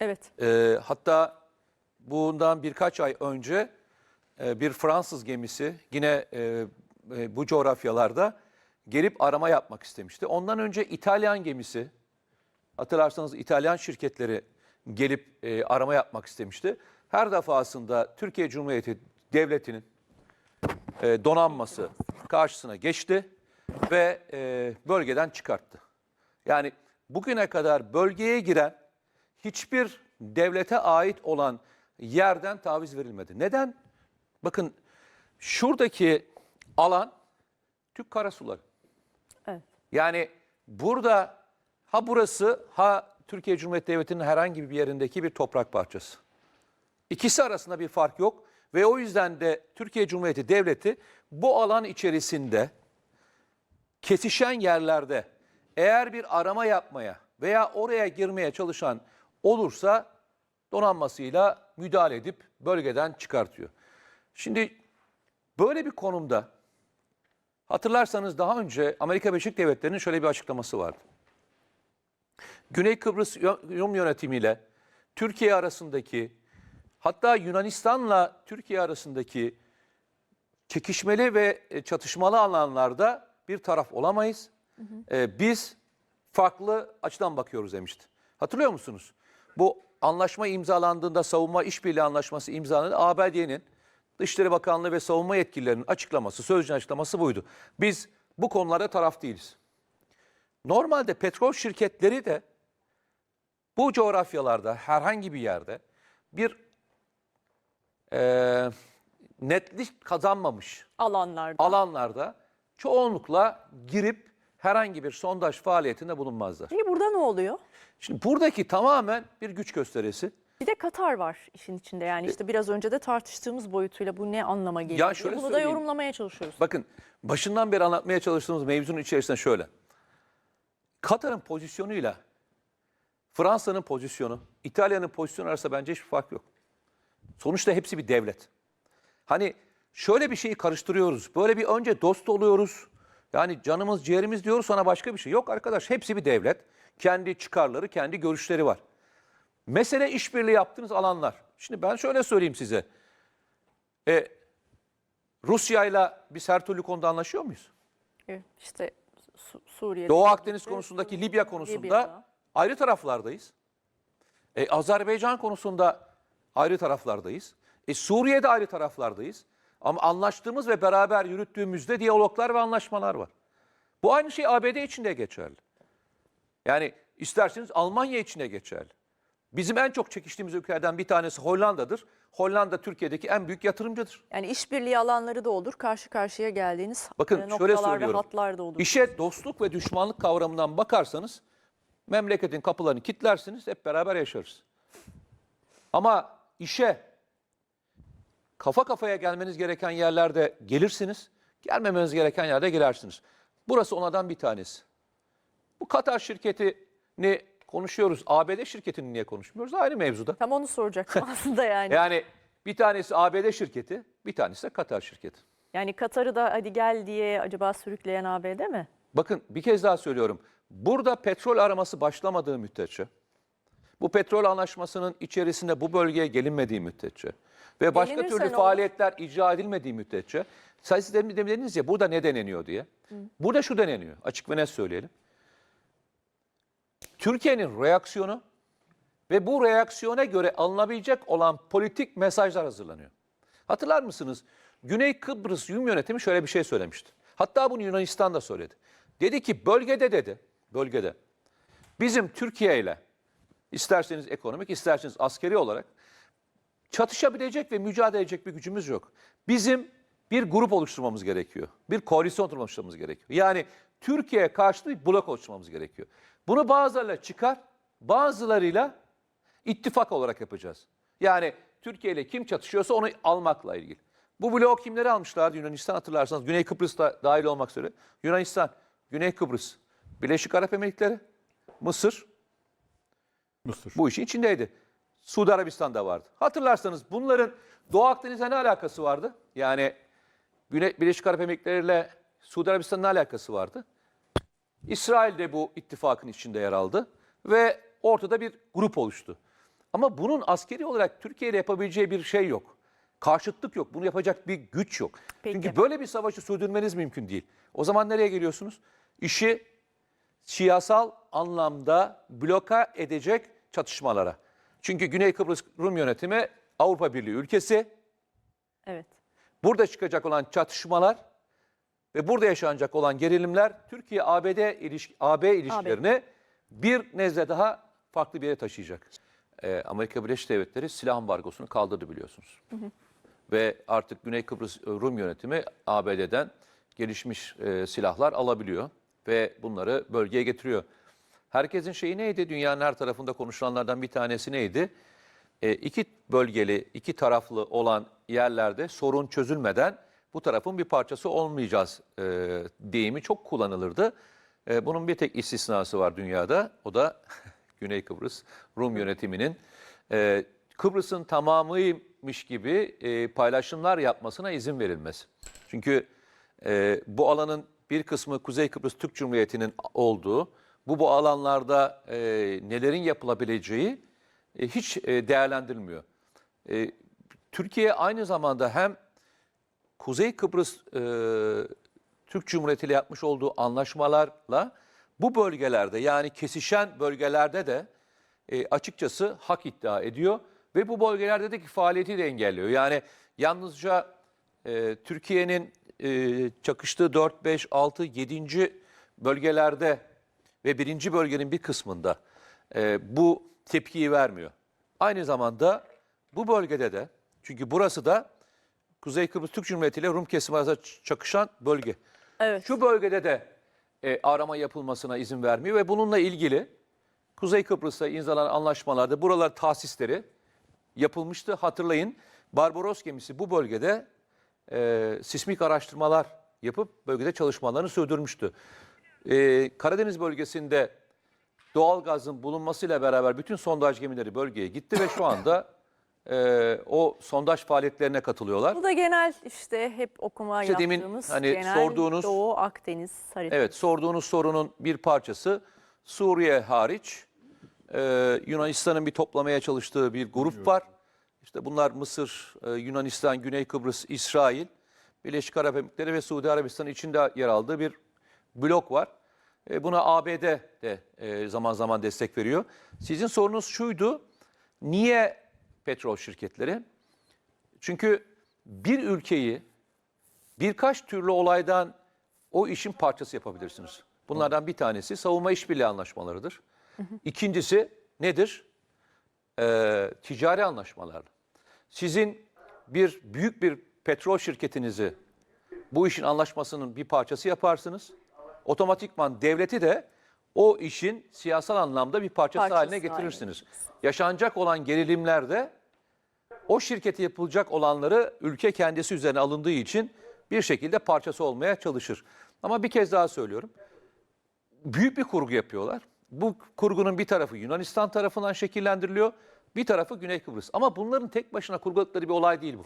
Evet. Ee, hatta bundan birkaç ay önce e, bir Fransız gemisi yine e, e, bu coğrafyalarda gelip arama yapmak istemişti. Ondan önce İtalyan gemisi, hatırlarsanız İtalyan şirketleri gelip e, arama yapmak istemişti. Her defasında Türkiye Cumhuriyeti Devleti'nin e, donanması karşısına geçti ve e, bölgeden çıkarttı. Yani bugüne kadar bölgeye giren hiçbir devlete ait olan yerden taviz verilmedi. Neden? Bakın şuradaki alan Türk karasuları. Evet. Yani burada ha burası ha Türkiye Cumhuriyeti Devleti'nin herhangi bir yerindeki bir toprak parçası. İkisi arasında bir fark yok ve o yüzden de Türkiye Cumhuriyeti Devleti bu alan içerisinde kesişen yerlerde eğer bir arama yapmaya veya oraya girmeye çalışan olursa donanmasıyla müdahale edip bölgeden çıkartıyor. Şimdi böyle bir konumda hatırlarsanız daha önce Amerika Birleşik Devletleri'nin şöyle bir açıklaması vardı. Güney Kıbrıs Rum yönetimiyle Türkiye arasındaki hatta Yunanistan'la Türkiye arasındaki çekişmeli ve e, çatışmalı alanlarda bir taraf olamayız. Ee, biz farklı açıdan bakıyoruz demişti. Hatırlıyor musunuz? Bu anlaşma imzalandığında savunma işbirliği anlaşması imzalandı. ABD'nin Dışişleri Bakanlığı ve savunma yetkililerinin açıklaması, sözcü açıklaması buydu. Biz bu konularda taraf değiliz. Normalde petrol şirketleri de bu coğrafyalarda herhangi bir yerde bir eee, netlik kazanmamış Alanlarda. alanlarda çoğunlukla girip herhangi bir sondaj faaliyetinde bulunmazlar. Peki burada ne oluyor? Şimdi buradaki tamamen bir güç gösterisi. Bir de Katar var işin içinde yani işte biraz önce de tartıştığımız boyutuyla bu ne anlama geliyor? diye şöyle Bunu da söyleyeyim. yorumlamaya çalışıyoruz. Bakın başından beri anlatmaya çalıştığımız mevzunun içerisinde şöyle. Katar'ın pozisyonuyla Fransa'nın pozisyonu, İtalya'nın pozisyonu arasında bence hiçbir fark yok. Sonuçta hepsi bir devlet. Hani şöyle bir şeyi karıştırıyoruz. Böyle bir önce dost oluyoruz. Yani canımız ciğerimiz diyoruz sonra başka bir şey. Yok arkadaş hepsi bir devlet. Kendi çıkarları, kendi görüşleri var. Mesele işbirliği yaptığınız alanlar. Şimdi ben şöyle söyleyeyim size. E, Rusya'yla biz her türlü konuda anlaşıyor muyuz? İşte Su- Suriye'de. Doğu Akdeniz konusundaki Libya konusunda Libya'da. ayrı taraflardayız. E, Azerbaycan konusunda ayrı taraflardayız. E, Suriye'de ayrı taraflardayız. Ama anlaştığımız ve beraber yürüttüğümüzde diyaloglar ve anlaşmalar var. Bu aynı şey ABD için de geçerli. Yani isterseniz Almanya için de geçerli. Bizim en çok çekiştiğimiz ülkelerden bir tanesi Hollanda'dır. Hollanda Türkiye'deki en büyük yatırımcıdır. Yani işbirliği alanları da olur. Karşı karşıya geldiğiniz Bakın e, şöyle noktalar ve hatlar da olur. İşe dostluk ve düşmanlık kavramından bakarsanız memleketin kapılarını kilitlersiniz hep beraber yaşarız. Ama işe kafa kafaya gelmeniz gereken yerlerde gelirsiniz, gelmemeniz gereken yerde girersiniz. Burası onlardan bir tanesi. Bu Katar şirketini konuşuyoruz. ABD şirketini niye konuşmuyoruz? Aynı mevzuda. Tam onu soracaktım aslında yani. Yani bir tanesi ABD şirketi, bir tanesi de Katar şirketi. Yani Katar'ı da hadi gel diye acaba sürükleyen ABD mi? Bakın bir kez daha söylüyorum. Burada petrol araması başlamadığı müddetçe, bu petrol anlaşmasının içerisinde bu bölgeye gelinmediği müddetçe ve başka Gelinirse türlü ne olur? faaliyetler icra edilmediği müddetçe, siz demin dediniz ya burada ne deneniyor diye. Burada şu deneniyor, açık ve net söyleyelim. Türkiye'nin reaksiyonu ve bu reaksiyona göre alınabilecek olan politik mesajlar hazırlanıyor. Hatırlar mısınız? Güney Kıbrıs Rum yönetimi şöyle bir şey söylemişti. Hatta bunu Yunanistan da söyledi. Dedi ki bölgede dedi, bölgede bizim Türkiye ile isterseniz ekonomik, isterseniz askeri olarak çatışabilecek ve mücadele edecek bir gücümüz yok. Bizim bir grup oluşturmamız gerekiyor. Bir koalisyon oluşturmamız gerekiyor. Yani Türkiye'ye karşı bir blok oluşturmamız gerekiyor. Bunu bazılarıyla çıkar, bazılarıyla ittifak olarak yapacağız. Yani Türkiye ile kim çatışıyorsa onu almakla ilgili. Bu bloğu kimleri almışlardı Yunanistan hatırlarsanız. Güney Kıbrıs da dahil olmak üzere. Yunanistan, Güney Kıbrıs, Birleşik Arap Emirlikleri, Mısır, Mısır. bu işin içindeydi. Suudi Arabistan'da vardı. Hatırlarsanız bunların Doğu Akdeniz'e ne alakası vardı? Yani Güney Birleşik Arap Emirlikleri ile Suudi Arabistan'ın ne alakası vardı? İsrail de bu ittifakın içinde yer aldı ve ortada bir grup oluştu. Ama bunun askeri olarak Türkiye ile yapabileceği bir şey yok. Karşıtlık yok. Bunu yapacak bir güç yok. Peki. Çünkü böyle bir savaşı sürdürmeniz mümkün değil. O zaman nereye geliyorsunuz? İşi siyasal anlamda bloka edecek çatışmalara. Çünkü Güney Kıbrıs Rum yönetimi Avrupa Birliği ülkesi. Evet. Burada çıkacak olan çatışmalar ve burada yaşanacak olan gerilimler Türkiye-ABD ilişki, AB ilişkilerini bir nezle daha farklı bir yere taşıyacak. Ee, Amerika Birleşik Devletleri silah ambargosunu kaldırdı biliyorsunuz. Ve artık Güney Kıbrıs e, Rum yönetimi ABD'den gelişmiş e, silahlar alabiliyor ve bunları bölgeye getiriyor. Herkesin şeyi neydi? Dünyanın her tarafında konuşulanlardan bir tanesi neydi? E, iki bölgeli, iki taraflı olan yerlerde sorun çözülmeden bu tarafın bir parçası olmayacağız e, deyimi çok kullanılırdı. E, bunun bir tek istisnası var dünyada. O da Güney Kıbrıs Rum yönetiminin e, Kıbrıs'ın tamamıymış gibi e, paylaşımlar yapmasına izin verilmesi. Çünkü e, bu alanın bir kısmı Kuzey Kıbrıs Türk Cumhuriyeti'nin olduğu, bu bu alanlarda e, nelerin yapılabileceği e, hiç e, değerlendirilmiyor. E, Türkiye aynı zamanda hem Kuzey Kıbrıs e, Türk Cumhuriyeti ile yapmış olduğu anlaşmalarla bu bölgelerde yani kesişen bölgelerde de e, açıkçası hak iddia ediyor ve bu bölgelerdeki faaliyeti de engelliyor. Yani yalnızca e, Türkiye'nin e, çakıştığı 4, 5, 6, 7. bölgelerde ve birinci bölgenin bir kısmında e, bu tepkiyi vermiyor. Aynı zamanda bu bölgede de çünkü burası da Kuzey Kıbrıs Türk Cumhuriyeti ile Rum kesimi arasında çakışan bölge. Evet. Şu bölgede de e, arama yapılmasına izin vermiyor ve bununla ilgili Kuzey Kıbrıs'ta imzalanan anlaşmalarda buralar tahsisleri yapılmıştı. Hatırlayın Barbaros gemisi bu bölgede e, sismik araştırmalar yapıp bölgede çalışmalarını sürdürmüştü. E, Karadeniz bölgesinde doğal gazın bulunmasıyla beraber bütün sondaj gemileri bölgeye gitti ve şu anda e, o sondaj faaliyetlerine katılıyorlar. Bu da genel işte hep okuma İşte demin yaptığımız hani genel sorduğunuz- Doğu Akdeniz haritası. Evet sorduğunuz sorunun bir parçası Suriye hariç e, Yunanistan'ın bir toplamaya çalıştığı bir grup var. İşte bunlar Mısır, e, Yunanistan, Güney Kıbrıs, İsrail, Birleşik Arap Emirlikleri ve Suudi Arabistan içinde yer aldığı bir blok var. E, buna ABD de e, zaman zaman destek veriyor. Sizin sorunuz şuydu. Niye petrol şirketleri? Çünkü bir ülkeyi birkaç türlü olaydan o işin parçası yapabilirsiniz. Bunlardan bir tanesi savunma işbirliği anlaşmalarıdır. İkincisi nedir? Ee, ticari anlaşmalar. Sizin bir büyük bir petrol şirketinizi bu işin anlaşmasının bir parçası yaparsınız. Otomatikman devleti de o işin siyasal anlamda bir parçası, Parçası haline getirirsiniz. Yaşanacak olan gerilimlerde o şirkete yapılacak olanları ülke kendisi üzerine alındığı için bir şekilde parçası olmaya çalışır. Ama bir kez daha söylüyorum. Büyük bir kurgu yapıyorlar. Bu kurgunun bir tarafı Yunanistan tarafından şekillendiriliyor, bir tarafı Güney Kıbrıs. Ama bunların tek başına kurguladıkları bir olay değil bu.